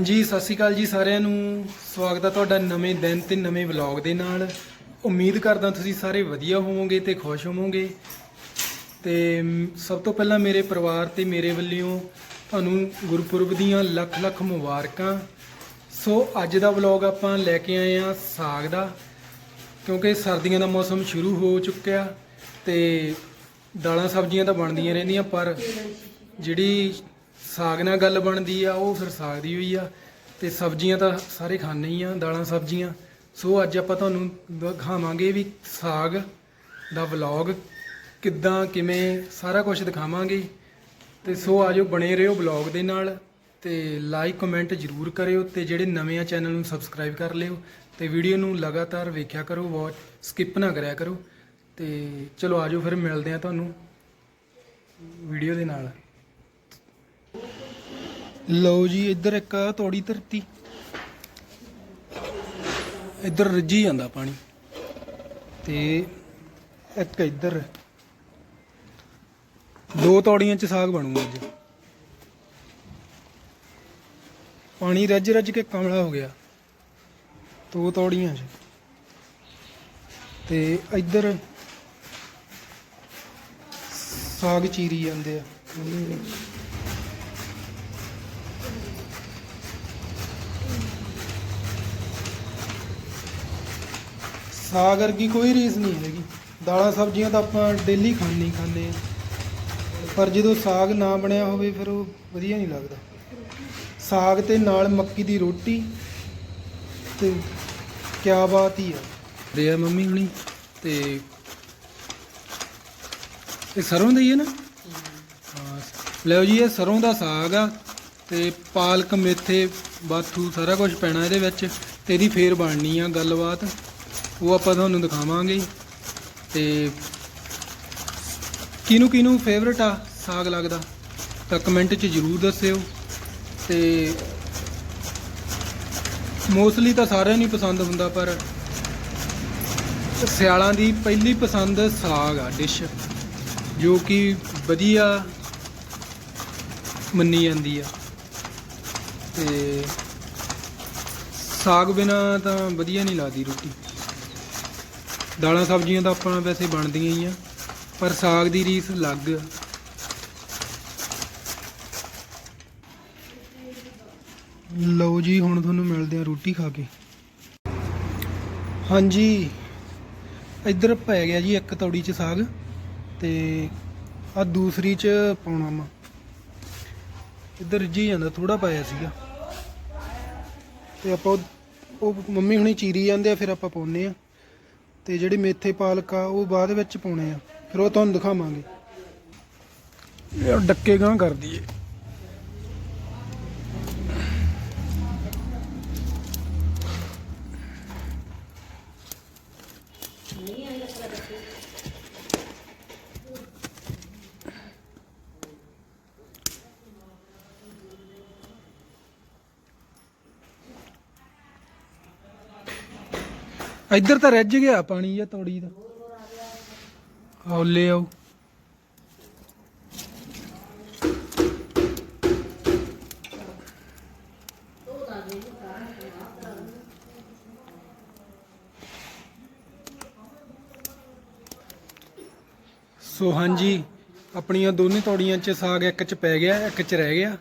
ਹਾਂਜੀ, ਸਤਿ ਸ਼੍ਰੀ ਅਕਾਲ ਜੀ ਸਾਰਿਆਂ ਨੂੰ। ਸਵਾਗਤ ਹੈ ਤੁਹਾਡਾ ਨਵੇਂ ਦਿਨ ਤੇ ਨਵੇਂ ਵਲੌਗ ਦੇ ਨਾਲ। ਉਮੀਦ ਕਰਦਾ ਤੁਸੀਂ ਸਾਰੇ ਵਧੀਆ ਹੋਵੋਗੇ ਤੇ ਖੁਸ਼ ਹੋਵੋਗੇ। ਤੇ ਸਭ ਤੋਂ ਪਹਿਲਾਂ ਮੇਰੇ ਪਰਿਵਾਰ ਤੇ ਮੇਰੇ ਵੱਲੋਂ ਤੁਹਾਨੂੰ ਗੁਰਪੁਰਬ ਦੀਆਂ ਲੱਖ ਲੱਖ ਮੁਬਾਰਕਾਂ। ਸੋ, ਅੱਜ ਦਾ ਵਲੌਗ ਆਪਾਂ ਲੈ ਕੇ ਆਏ ਆ ਸਾਗ ਦਾ, ਕਿਉਂਕਿ ਸਰਦੀਆਂ ਦਾ ਮੌਸਮ ਸ਼ੁਰੂ ਹੋ ਚੁੱਕਿਆ ਤੇ ਦਾਲਾਂ ਸਬਜ਼ੀਆਂ ਤਾਂ ਬਣਦੀਆਂ ਰਹਿੰਦੀਆਂ, ਪਰ ਜਿਹੜੀ ਸਾਗ ਨਾਲ ਗੱਲ ਬਣਦੀ ਆ, ਉਹ ਫਿਰ ਸਾਗ ਦੀ ਹੋਈ ਆ ਤੇ ਸਬਜ਼ੀਆਂ ਤਾਂ ਸਾਰੇ ਖਾਣੇ ਹੀ ਆ, ਦਾਲਾਂ ਸਬਜ਼ੀਆਂ। ਸੋ ਅੱਜ ਆਪਾਂ ਤੁਹਾਨੂੰ ਦਿਖਾਵਾਂਗੇ ਵੀ ਸਾਗ ਦਾ ਵਲੌਗ ਕਿੱਦਾਂ, ਕਿਵੇਂ, ਸਾਰਾ ਕੁਝ ਦਿਖਾਵਾਂਗੇ। ਤੇ ਸੋ ਆਜੋ ਬਣੇ ਰਹੋ ਵਲੌਗ ਦੇ ਨਾਲ ਤੇ ਲਾਈਕ, ਕਮੈਂਟ ਜਰੂਰ ਕਰਿਓ ਤੇ ਜਿਹੜੇ ਨਵੇਂ ਆ ਚੈਨਲ ਨੂੰ ਸਬਸਕ੍ਰਾਈਬ ਕਰ ਲਿਓ ਤੇ ਵੀਡੀਓ ਨੂੰ ਲਗਾਤਾਰ ਵੇਖਿਆ ਕਰੋ ਵਾਚ ਸਕਿਪ ਨਾ ਕਰਿਆ ਕਰੋ। ਤੇ ਚਲੋ ਆਜੋ ਫਿਰ ਮਿਲਦੇ ਆ ਤੁਹਾਨੂੰ ਵੀਡੀਓ ਦੇ ਨਾਲ। ਲਓ ਜੀ, ਇੱਧਰ ਇੱਕ ਆਹ ਤੋੜੀ ਧਰਤੀ। ਇੱਧਰ ਰੱਜੀ ਜਾਂਦਾ ਪਾਣੀ। ਤੇ ਇੱਕ ਇੱਧਰ। ਦੋ ਤੌੜੀਆਂ ਚ ਸਾਗ ਬਣੂਗਾ ਅੱਜ। ਪਾਣੀ ਰੱਜ ਰੱਜ ਕੇ ਕਮਲਾ ਹੋ ਗਿਆ। ਦੋ ਤੌੜੀਆਂ ਚ। ਤੇ ਇੱਧਰ ਸਾਗ ਚੀਰੀ ਜਾਂਦੇ ਆ। ਸਾਗ ਵਰਗੀ ਕੋਈ ਰੀਸ ਨਹੀਂ ਹੈਗੀ। ਦਾਲਾਂ ਸਬਜ਼ੀਆਂ ਤਾਂ ਆਪਾਂ ਡੇਲੀ ਖਾਣੇ ਹੀ ਖਾਂਦੇ ਆ ਪਰ ਜਦੋਂ ਸਾਗ ਨਾ ਬਣਿਆ ਹੋਵੇ ਫਿਰ ਉਹ ਵਧੀਆ ਨਹੀਂ ਲੱਗਦਾ। ਸਾਗ ਤੇ ਨਾਲ ਮੱਕੀ ਦੀ ਰੋਟੀ ਤੇ ਕਿਆ ਬਾਤ ਹੀ ਆ। ਦੇ ਆ ਮੰਮੀ ਹੁਣੀ ਤੇ ਇਹ ਸਰੋਂ ਦਾ ਹੀ ਹੈ ਨਾ? ਹਾਂ। ਲਓ ਜੀ, ਇਹ ਸਰੋਂ ਦਾ ਸਾਗ ਆ ਤੇ ਪਾਲਕ, ਮੇਥੇ, ਬਾਥੂ ਸਾਰਾ ਕੁਝ ਪੈਣਾ ਇਹਦੇ ਵਿੱਚ। ਤੇ ਇਹਦੀ ਫੇਰ ਬਣਨੀ ਆ ਗੱਲਬਾਤ। ਉਹ ਆਪਾਂ ਤੁਹਾਨੂੰ ਦਿਖਾਵਾਂਗੇ ਤੇ ਕਿਹਨੂੰ ਕਿਹਨੂੰ ਫੇਵਰਟ ਆ, ਸਾਗ ਲੱਗਦਾ, ਤਾਂ ਕਮੈਂਟ 'ਚ ਜਰੂਰ ਦੱਸਿਓ। ਤੇ ਮੋਸਟਲੀ ਤਾਂ ਸਾਰਿਆਂ ਨੂੰ ਪਸੰਦ ਹੁੰਦਾ, ਪਰ ਸਿਆਲਾਂ ਦੀ ਪਹਿਲੀ ਪਸੰਦ ਸਾਗ ਆ ਡਿਸ਼ ਜੋ ਕਿ ਵਧੀਆ ਮੰਨੀ ਜਾਂਦੀ ਆ। ਤੇ ਸਾਗ ਬਿਨਾ ਤਾਂ ਵਧੀਆ ਨਹੀਂ ਲੱਗਦੀ ਰੋਟੀ। ਦਾਲਾਂ ਸਬਜ਼ੀਆਂ ਤਾਂ ਆਪਾਂ ਵੈਸੇ ਬਣਦੀਆਂ ਹੀ ਆ, ਪਰ ਸਾਗ ਦੀ ਰੀਸ ਅਲੱਗ। ਆ ਲਓ ਜੀ, ਹੁਣ ਤੁਹਾਨੂੰ ਮਿਲਦੇ ਆ ਰੋਟੀ ਖਾ ਕੇ। ਹਾਂਜੀ, ਇੱਧਰ ਪੈ ਗਿਆ ਜੀ ਇੱਕ ਤੌੜੀ ਚ ਸਾਗ, ਤੇ ਆ ਦੂਸਰੀ ਚ ਪਾਉਣਾ ਵਾ ਇੱਧਰ ਜੀ ਜਾਂਦਾ ਥੋੜਾ ਪਾਇਆ ਸੀਗਾ। ਤੇ ਆਪਾਂ ਉਹ- ਉਹ ਮੰਮੀ ਹੁਣੀ ਚੀਰੀ ਜਾਂਦੇ ਆ, ਫਿਰ ਆਪਾਂ ਪਾਉਨੇ ਆ। ਤੇ ਜਿਹੜੇ ਮੇਥੇ ਪਾਲਕ ਆ, ਉਹ ਬਾਅਦ ਵਿੱਚ ਪਾਉਣੇ ਆ। ਫਿਰ ਉਹ ਤੁਹਾਨੂੰ ਦਿਖਾਵਾਂਗੇ। ਇਹ ਡੱਕੇ ਗਾਂ ਕਰ ਦਈਏ ਇੱਧਰ ਤਾਂ ਰੱਜ ਗਿਆ ਪਾਣੀ ਜਾਂ ਤੋੜੀ ਦਾ। ਆਓ ਆਓ। ਸੋ ਹਾਂਜੀ, ਆਪਣੀਆਂ ਦੋਨੇ ਤੌੜੀਆਂ 'ਚ ਸਾਗ ਇੱਕ 'ਚ ਪੈ ਗਿਆ, ਇੱਕ 'ਚ ਰਹਿ ਗਿਆ।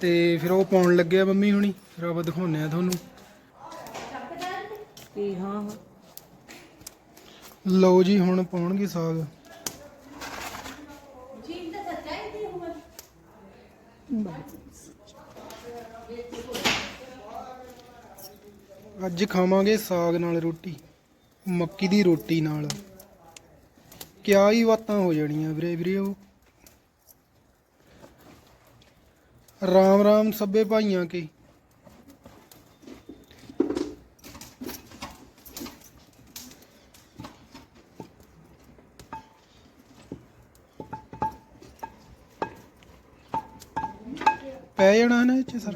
ਤੇ ਫਿਰ ਉਹ ਪਾਉਣ ਲੱਗਿਆ ਮੰਮੀ ਹੁਣੀ। ਫਿਰ ਆਪਾਂ ਦਿਖਾਉਂਦੇ ਆ ਤੁਹਾਨੂੰ। ਕੀ? ਹਾਂ ਹਾਂ। ਲਓ ਜੀ ਹੁਣ ਪਾਉਣਗੇ ਸਾਗ। ਅੱਜ ਖਾਵਾਂਗੇ ਸਾਗ ਨਾਲ ਰੋਟੀ ਮੱਕੀ ਦੀ ਰੋਟੀ ਨਾਲ। ਕਿਆ ਹੀ ਬਾਤਾਂ ਹੋ ਜਾਣੀਆਂ ਵੀਰੇ ਵੀਰੇ ਉਹ। ਰਾਮ ਰਾਮ ਸੱਬੇ ਭਾਈਆਂ ਕੇ। ਪੈ ਜਾਣਾ ਨਾ ਚ ਸਰ।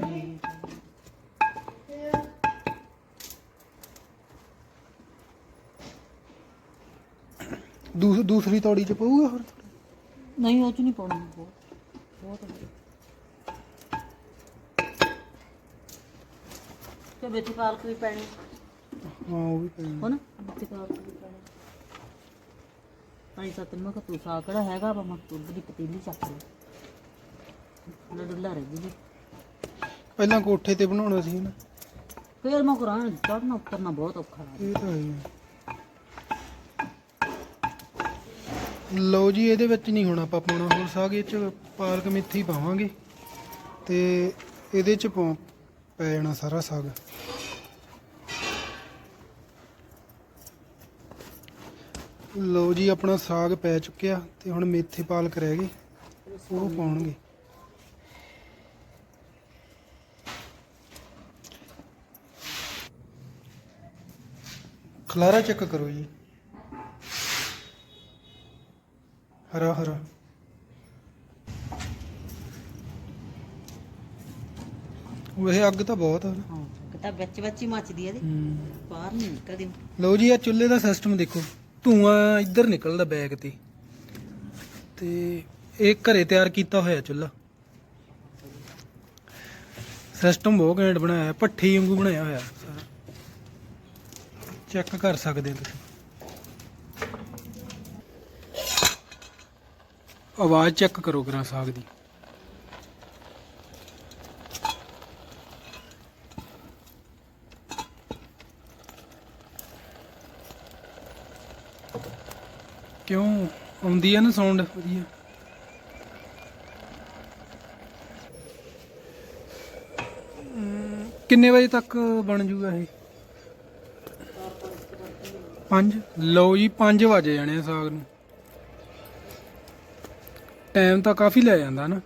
ਦੂਸ ਦੂਸਰੀ ਤੌੜੀ ਚ ਪਊਗਾ ਹੋਰ? ਨਹੀਂ ਉਹ ਚ ਨਹੀਂ ਪਾਉਣੀ ਬਹੁਤ। ਬਹੁਤ। ਤੇ ਵਿੱਚ ਪਾਲਕ ਵੀ ਪੈਣੀ। ਹਾਂ ਉਹ ਵੀ ਪੈਣਾ। ਹੋ ਨਾ ਵਿੱਚ ਪਾਲਕ ਵੀ ਪੈਣੀ। ਪਾਣੀ ਸੱਤ ਮੈਂ ਕਿਹਾ ਤੂੰ ਸਾਗ ਕਿਹੜਾ ਹੈਗਾ ਵਾ ਮੈਂ ਦੁੱਧ ਦੀ ਪਤੀਲੀ ਚੱਕ ਲਈ ਨਾ ਡੁੱਲਾ ਰਹੀ ਜੀ ਪਹਿਲਾਂ ਕੋਠੇ ਤੇ ਬਣਾਉਣਾ ਸੀ ਨਾ। ਫੇਰ ਮੈਂ ਕਰਾਂ ਚੜਨਾ ਉਤਰਨਾ ਬਹੁਤ ਔਖਾ ਹੈ ਇਹ ਤਾਂ ਹੈ। ਲਓ ਜੀ ਇਹਦੇ ਵਿੱਚ ਨਹੀਂ ਹੁਣ ਆਪਾਂ ਪਾਉਣਾ ਹੋਰ ਸਾਗ ਇਹ ਚ ਪਾਲਕ ਮੇਥੀ ਪਾਵਾਂਗੇ ਤੇ ਇਹਦੇ ਚ ਪਾ- ਪੈ ਜਾਣਾ ਸਾਰਾ ਸਾਗ। ਲਓ ਜੀ ਆਪਣਾ ਸਾਗ ਪੈ ਚੁੱਕਿਆ ਤੇ ਹੁਣ ਮੇਥੇ ਪਾਲਕ ਰਹਿ ਗਏ ਉਹ ਪਾਉਣਗੇ। ਖਲਾਰਾ ਚੈੱਕ ਕਰੋ ਜੀ। ਹਰਾ ਹਰਾ। ਉਹ ਇਹ ਅੱਗ ਤਾਂ ਬਹੁਤ ਆ ਨਾ। ਹਾਂ ਕਿਤਾ ਵਿੱਚ ਵਿੱਚ ਹੀ ਮੱਚਦੀ ਆ ਇਹਦੀ। ਹੂੰ। ਬਾਹਰ ਨਹੀਂ ਨਿਕਲਦੀ। ਲਓ ਜੀ ਆ ਚੁੱਲ੍ਹੇ ਦਾ ਸਿਸਟਮ ਦੇਖੋ। ਧੂਆਂ ਇੱਧਰ ਨਿਕਲਦਾ ਬੈਗ ਤੇ। ਤੇ ਇਹ ਘਰੇ ਤਿਆਰ ਕੀਤਾ ਹੋਇਆ ਚੁੱਲ੍ਹਾ। ਸਿਸਟਮ ਬਹੁਤ ਘੈਂਟ ਬਣਾਇਆ ਭੱਠੀ ਵਾਂਗੂ ਬਣਾਇਆ ਹੋਇਆ। ਚੈੱਕ ਕਰ ਸਕਦੇ ਹੋ ਤੁਸੀਂ। ਆਵਾਜ਼ ਚੈੱਕ ਕਰੋ ਕਰਾਂ ਸਾਗ ਦੀ। ਕਿਉਂ? ਆਉਂਦੀ ਆ ਨਾ ਸਾਊਂਡ ਵਧੀਆ। ਕਿੰਨੇ ਵਜੇ ਤੱਕ ਬਣ ਜੂਗਾ ਇਹ? 5 ਲਓ ਜੀ 5 ਵਜੇ ਜਾਣੇ ਆ ਸਾਗ ਨੂੰ। ਟਾਈਮ ਤਾਂ ਕਾਫੀ ਲੈ ਜਾਂਦਾ ਨਾ।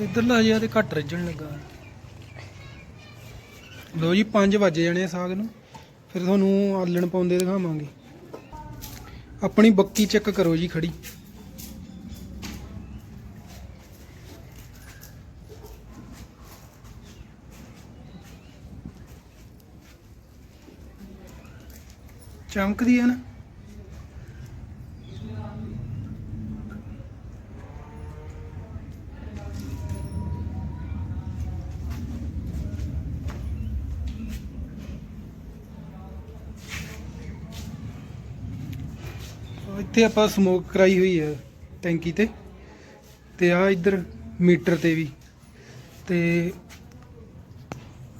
ਇਧਰਲਾ ਜਿਹਾ ਤੇ ਘੱਟ ਰੱਜਣ ਲੱਗਾ। ਲਓ ਜੀ 5 ਵਜੇ ਜਾਣੇ ਆ ਸਾਗ ਨੂੰ। ਫਿਰ ਤੁਹਾਨੂੰ ਆਲਣ ਪਾਉਂਦੇ ਦਿਖਾਵਾਂਗੇ। ਆਪਣੀ ਬੱਕੀ ਚੈੱਕ ਕਰੋ ਜੀ ਖੜੀ। ਚਮਕਦੀ ਹੈ ਨਾ। ਇੱਥੇ ਆਪਾਂ ਸਮੋਕ ਕਰਾਈ ਹੋਈ ਹੈ ਟੈਂਕੀ ਤੇ। ਤੇ ਆ ਇੱਧਰ ਮੀਟਰ ਤੇ ਵੀ। ਤੇ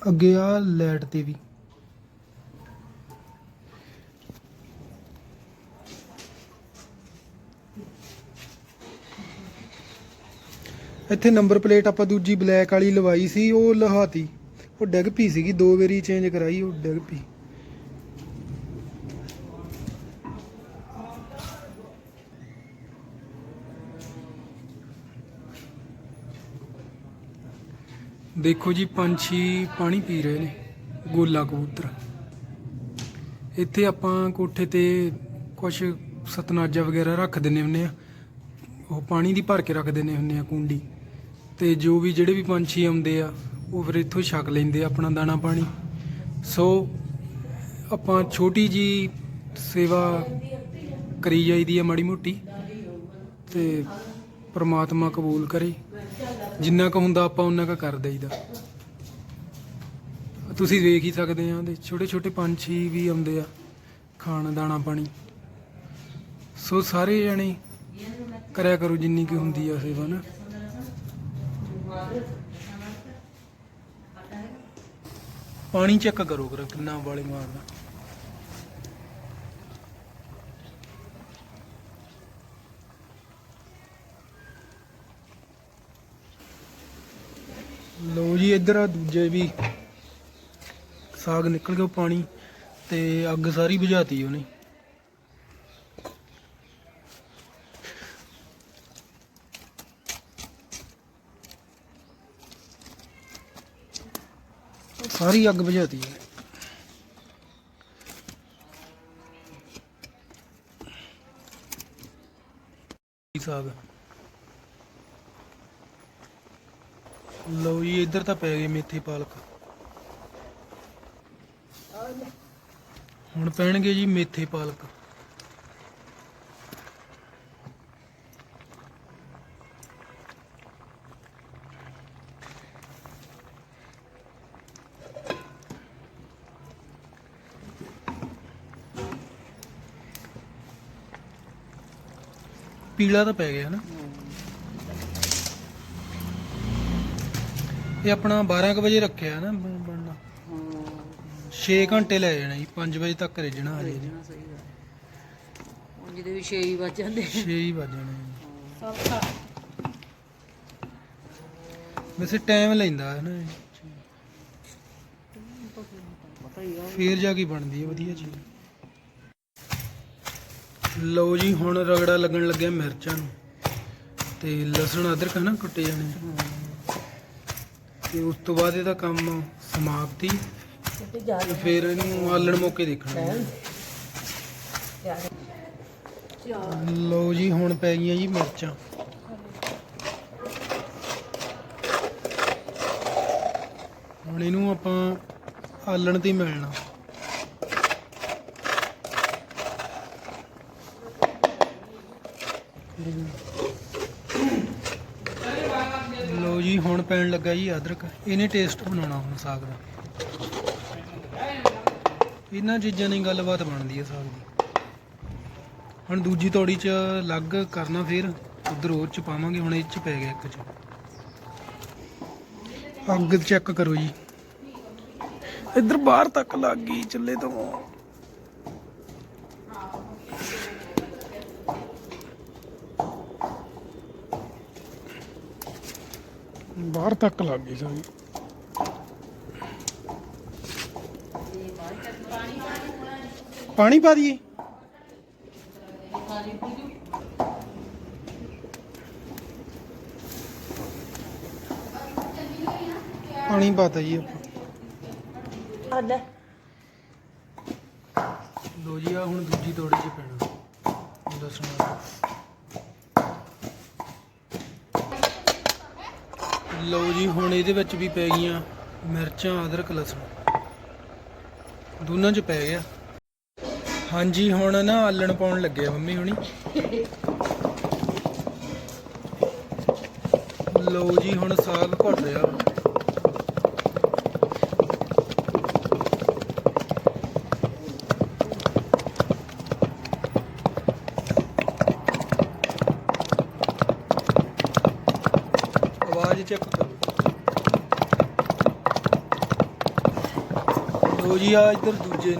ਅੱਗੇ ਆ ਲਾਈਟ ਤੇ ਵੀ। ਇੱਥੇ ਨੰਬਰ ਪਲੇਟ ਆਪਾਂ ਦੂਜੀ ਬਲੈਕ ਵਾਲੀ ਲਵਾਈ ਸੀ, ਉਹ ਲਹਾਤੀ। ਉਹ ਡਿੱਗ ਪਈ ਸੀਗੀ, ਦੋ ਵਾਰੀ ਚੇਂਜ ਕਰਾਈ, ਉਹ ਡਿੱਗ ਪਈ। ਦੇਖੋ ਜੀ ਪੰਛੀ ਪਾਣੀ ਪੀ ਰਹੇ ਨੇ, ਗੋਲਾ ਕਬੂਤਰ। ਇੱਥੇ ਆਪਾਂ ਕੋਠੇ ਤੇ ਕੁਝ ਸਤਨਾਜਾ ਵਗੈਰਾ ਰੱਖ ਦਿੰਨੇ ਹੁੰਨੇ ਆ। ਉਹ ਪਾਣੀ ਦੀ ਭਰ ਕੇ ਰੱਖ ਦਿੰਨੇ ਹੁੰਨੇ ਆ, ਕੁੰਡੀ। ਤੇ ਜੋ ਵੀ ਜਿਹੜੇ ਵੀ ਪੰਛੀ ਆਉਂਦੇ ਆ, ਉਹ ਫਿਰ ਇੱਥੋਂ ਛਕ ਲੈਂਦੇ ਆ ਆਪਣਾ ਦਾਣਾ ਪਾਣੀ। ਸੋ ਆਪਾਂ ਛੋਟੀ ਜੀ ਸੇਵਾ ਕਰੀ ਜਾਈਦੀ ਆ ਮਾੜੀ ਮੋਟੀ, ਤੇ ਪ੍ਰਮਾਤਮਾ ਕਬੂਲ ਕਰੇ। ਜਿੰਨਾ ਕੁ ਹੁੰਦਾ ਆਪਾਂ ਉਹਨਾਂ ਕੁ ਕਰ ਦਈਦਾ। ਤੁਸੀਂ ਵੇਖ ਹੀ ਸਕਦੇ ਆ ਉਹਦੇ ਛੋਟੇ ਛੋਟੇ ਪੰਛੀ ਵੀ ਆਉਂਦੇ ਆ, ਖਾਣ ਦਾਣਾ ਪਾਣੀ। ਸੋ ਸਾਰੇ ਜਣੇ ਕਰਿਆ ਕਰੋ ਜਿੰਨੀ ਕੀ ਹੁੰਦੀ ਆ ਸੇਵਾ ਨਾ। ਪਾਣੀ ਚੈੱਕ ਕਰੋ ਕਰ ਕਿੰਨਾ ਵਾਲੇ ਮਾਰਦਾ। ਲੋ ਜੀ, ਇੱਧਰ ਆ ਦੂਜੇ ਵੀ। ਸਾਗ ਨਿਕਲ ਗਿਆ ਪਾਣੀ ਤੇ ਅੱਗ ਸਾਰੀ ਬੁਝਾਤੀ ਉਹਨੇ। ਸਾਰੀ ਅੱਗ ਬੁਝਾਤੀ ਹੈ। ਸਾਗ ਲਓ ਜੀ, ਇੱਧਰ ਤਾਂ ਪੈ ਗਏ ਮੇਥੇ ਪਾਲਕ। ਹੁਣ ਪੈਣਗੇ ਜੀ ਮੇਥੇ ਪਾਲਕ। ਪੀਲਾ ਤਾਂ ਪੈ ਗਿਆ ਨਾ। ਇਹ ਆਪਣਾ 12 ਕੁ ਵਜੇ ਰੱਖਿਆ ਨਾ ਬ- ਬਣਨਾ। ਹਾਂ 6 ਘੰਟੇ ਲੈ ਜਾਣਾ ਜੀ 5 ਵਜੇ ਤੱਕ ਰਿਜਣਾ ਹਜੇ। ਜੀ ਸਹੀ ਗੱਲ ਉਹ ਜਿਹਦੇ ਵੀ 6 ਵੱਜ ਜਾਂਦੇ। 6 ਹੀ ਵੱਜ ਜਾਣੇ ਜੀ। ਵੈਸੇ ਟਾਈਮ ਲੈਂਦਾ ਹੈ ਨਾ ਇਹ। ਪਤਾ ਹੀ ਆ। ਫੇਰ ਜਾ ਕੇ ਬਣਦੀ ਹੈ ਵਧੀਆ ਚੀਜ਼। ਲਓ ਜੀ, ਹੁਣ ਰਗੜਾ ਲੱਗਣ ਲੱਗਿਆ ਮਿਰਚਾਂ ਨੂੰ। ਤੇ ਲਸਣ ਅਦਰਕ ਹੈ ਨਾ ਕੁੱਟੇ ਜਾਣੇ। ਤੇ ਉਸ ਤੋਂ ਬਾਅਦ ਇਹਦਾ ਕੰਮ ਸਮਾਪਤੀ। ਤੇ ਫਿਰ ਇਹਨੂੰ ਆਲਣ ਮੌਕੇ ਦੇਖਣਾ। ਲਓ ਜੀ, ਹੁਣ ਪੈ ਗਈਆਂ ਜੀ ਮਿਰਚਾਂ। ਹੁਣ ਇਹਨੂੰ ਆਪਾਂ ਆਲਣ ਤੇ ਮਿਲਣਾ। ਲਓ ਜੀ, ਹੁਣ ਪੈਣ ਲੱਗਾ ਜੀ ਅਦਰਕ। ਇਹਨੇ ਟੇਸਟ ਬਣਾਉਣਾ ਹੁਣ ਸਾਗ ਦਾ। ਇਹਨਾਂ ਚੀਜ਼ਾਂ ਦੀ ਗੱਲਬਾਤ ਬਣਦੀ ਹੈ ਸਾਗ ਦੀ। ਹੁਣ ਦੂਜੀ ਤੋੜੀ ਚ ਅਲੱਗ ਕਰਨਾ ਫਿਰ, ਉਧਰ ਹੋਰ ਚ ਪਾਵਾਂਗੇ, ਹੁਣ ਇਹ ਚ ਪੈ ਗਿਆ ਇੱਕ ਚ। ਅੱਗ ਚੈੱਕ ਕਰੋ ਜੀ। ਇੱਧਰ ਬਾਹਰ ਤੱਕ ਲੱਗ ਗਈ ਚੱਲੇ ਤੋਂ। ਬਾਹਰ ਤੱਕ ਲੱਗ ਗਈ ਸਾਰੀ। ਪਾਣੀ ਪਾ ਦਈਏ। ਪਾਣੀ ਪਾਤਾ ਜੀ ਆਪਾਂ। ਅੱਲੇ ਲੋ ਜੀ ਆ ਹੁਣ ਦੂਜੀ ਤੋੜੀ 'ਚ ਪੈਣਾ। ਦੱਸਣਾ। ਲਓ ਜੀ, ਹੁਣ ਇਹਦੇ ਵਿੱਚ ਵੀ ਪੈ ਗਈਆਂ ਮਿਰਚਾਂ, ਅਦਰਕ, ਲਸਣ। ਦੋਨਾਂ 'ਚ ਪੈ ਗਿਆ। ਹਾਂਜੀ, ਹੁਣ ਨਾ ਆਲਣ ਪਾਉਣ ਲੱਗੇ ਆ ਮੰਮੀ ਹੁਣੀ। ਲਓ ਜੀ, ਹੁਣ ਸਾਗ ਘੁੱਟ ਰਿਹਾ ਵਾ। ਆਵਾਜ਼ ਚੈੱਕ ਕਰੋ ਲੋ ਜੀ ਆ ਇੱਧਰ ਦੂਜੇ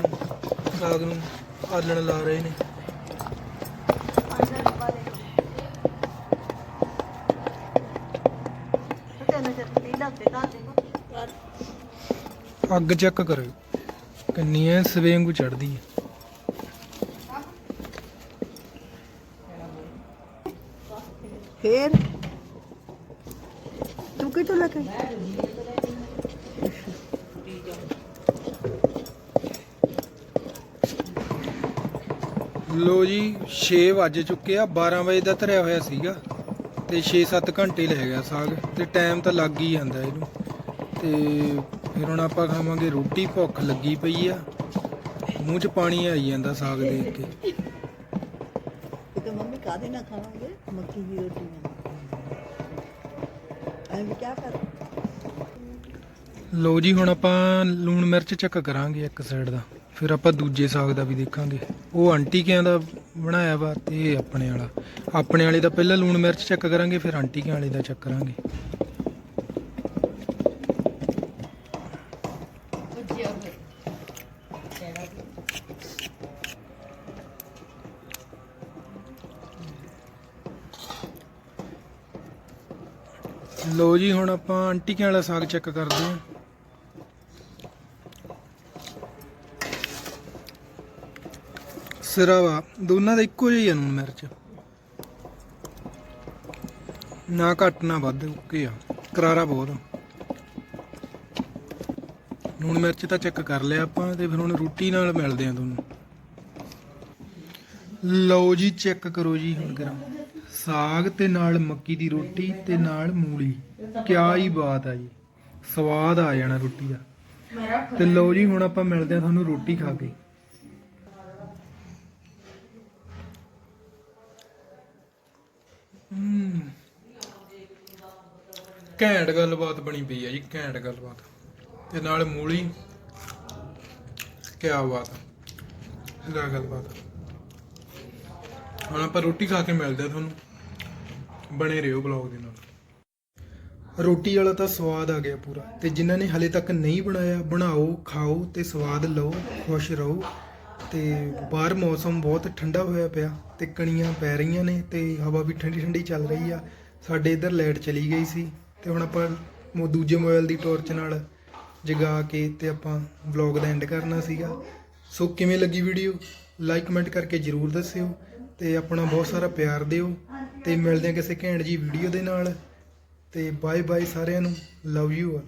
ਸਾਗ ਨੂੰ ਆਲਣ ਲਾ ਰਹੇ ਨੇ। ਅੱਗ ਚੈੱਕ ਕਰੋ ਕਿੰਨੀ ਐ ਸਵੇਂਗੂ ਚੜਦੀ ਹੈ ਫੇਰ? ਤੂੰ ਕਿੱਥੋਂ ਲੈ ਕੇ ਲੋ ਜੀ 6 ਵੱਜ ਚੁੱਕੇ ਆ 12 ਵਜੇ ਦਾ ਧਰਿਆ ਹੋਇਆ ਸੀਗਾ ਤੇ 6-7 ਘੰਟੇ ਲੈ ਗਿਆ ਸਾਗ ਤੇ ਟਾਈਮ ਤਾਂ ਲੱਗ ਹੀ ਜਾਂਦਾ ਇਹਨੂੰ। ਤੇ ਫਿਰ ਹੁਣ ਆਪਾਂ ਖਾਵਾਂਗੇ ਰੋਟੀ ਭੁੱਖ ਲੱਗੀ ਪਈ ਆ। ਮੂੰਹ 'ਚ ਪਾਣੀ ਆਈ ਜਾਂਦਾ ਸਾਗ ਦੇਖ ਕੇ। ਕਿਤੇ ਮੰਮੀ ਕਾਦੇ ਨਾ ਖਾਵਾਂਗੇ? ਮੱਕੀ ਦੀ ਰੋਟੀ ਨਾਲ। ਐਂ ਵੀ ਕਿਆ ਕਰ ਲੋ ਜੀ ਹੁਣ ਆਪਾਂ ਲੂਣ ਮਿਰਚ ਚੱਕ ਕਰਾਂਗੇ ਇੱਕ ਸਾਈਡ ਦਾ। ਫਿਰ ਆਪਾਂ ਦੂਜੇ ਸਾਗ ਦਾ ਵੀ ਦੇਖਾਂਗੇ। ਉਹ ਆਂਟੀ ਕਿਆਂ ਦਾ ਬਣਾਇਆ ਵਾ ਤੇ ਇਹ ਆਪਣੇ ਵਾਲਾ। ਆਪਣੇ ਵਾਲੇ ਦਾ ਪਹਿਲਾਂ ਲੂਣ ਮਿਰਚ ਚੈੱਕ ਕਰਾਂਗੇ, ਫਿਰ ਆਂਟੀ ਕਿਆਂ ਵਾਲੇ ਦਾ ਚੈੱਕ ਕਰਾਂਗੇ। ਲੋ ਜੀ, ਹੁਣ ਆਪਾਂ ਆਂਟੀ ਕਿਆਂ ਵਾਲਾ ਸਾਗ ਚੈੱਕ ਕਰਦੇ ਹਾਂ। ਸਿਰਾ ਵਾ ਦੋਨਾਂ ਦਾ ਇੱਕੋ ਜਿਹਾ ਹੀ ਆ ਲੂਣ ਮਿਰਚ ਨਾ ਘੱਟ, ਨਾ ਵੱਧ, ਓਕੇ ਆ। ਕਰਾਰਾ ਬਹੁਤ ਆ। ਮਿਰਚ ਤਾਂ ਚੈੱਕ ਕਰ ਲਿਆ ਆਪਾਂ ਤੇ ਫਿਰ ਹੁਣ ਰੋਟੀ ਨਾਲ ਮਿਲਦੇ ਆ ਤੁਹਾਨੂੰ ਲਓ ਜੀ ਚੈੱਕ ਕਰੋ ਜੀ ਹੁਣ ਕਰਾਂ। ਸਾਗ ਤੇ ਨਾਲ ਮੱਕੀ ਦੀ ਰੋਟੀ ਤੇ ਨਾਲ ਮੂਲੀ। ਕਿਆ ਹੀ ਬਾਤ ਆ ਜੀ। ਸਵਾਦ ਆ ਜਾਣਾ ਰੋਟੀ ਦਾ। ਤੇ ਲਓ ਜੀ, ਹੁਣ ਆਪਾਂ ਮਿਲਦੇ ਆ ਤੁਹਾਨੂੰ ਰੋਟੀ ਖਾ ਕੇ। ਹਮ। ਘੈਂਟ ਗੱਲਬਾਤ ਬਣੀ ਪਈ ਆ ਜੀ, ਘੈਂਟ ਗੱਲਬਾਤ। ਤੇ ਨਾਲ ਮੂਲੀ, ਕਿਆ ਬਾਤ ਆ ਗੱਲਬਾਤ ਹੁਣ ਆਪਾਂ ਰੋਟੀ ਖਾ ਕੇ ਮਿਲਦੇ ਆ ਤੁਹਾਨੂੰ, ਬਣੇ ਰਹੋ ਬਲੌਗ ਦੇ ਨਾਲ। ਰੋਟੀ ਵਾਲਾ ਤਾਂ ਸਵਾਦ ਆ ਗਿਆ ਪੂਰਾ, ਤੇ ਜਿਨ੍ਹਾਂ ਨੇ ਹਲੇ ਤੱਕ ਨਹੀਂ ਬਣਾਇਆ, ਬਣਾਓ, ਖਾਓ ਤੇ ਸਵਾਦ ਲਓ, ਖੁਸ਼ ਰਹੋ। ਤੇ ਬਾਹਰ ਮੌਸਮ ਬਹੁਤ ਠੰਡਾ ਹੋਇਆ ਪਿਆ ਤੇ ਕਣੀਆਂ ਪੈ ਰਹੀਆਂ ਨੇ ਤੇ ਹਵਾ ਵੀ ਠੰਡੀ ਠੰਡੀ ਚੱਲ ਰਹੀ ਆ। ਸਾਡੇ ਇੱਧਰ ਲਾਈਟ ਚਲੀ ਗਈ ਸੀ ਤੇ ਹੁਣ ਆਪਾਂ ਮੋ- ਦੂਜੇ ਮੋਬਾਈਲ ਦੀ ਟਾਰਚ ਨਾਲ ਜਗਾ ਕੇ ਤੇ ਆਪਾਂ ਵਲੌਗ ਦਾ ਐਂਡ ਕਰਨਾ ਸੀਗਾ। ਸੋ ਕਿਵੇਂ ਲੱਗੀ ਵੀਡੀਓ? ਲਾਈਕ ਕਮੈਂਟ ਕਰਕੇ ਜਰੂਰ ਦੱਸਿਓ ਤੇ ਆਪਣਾ ਬਹੁਤ ਸਾਰਾ ਪਿਆਰ ਦਿਓ ਤੇ ਮਿਲਦੇ ਹਾਂ ਕਿਸੇ ਘੈਂਟ ਜੀ ਵੀਡੀਓ ਦੇ ਨਾਲ। ਤੇ ਬਾਏ ਬਾਏ ਸਾਰਿਆਂ ਨੂੰ। Love you all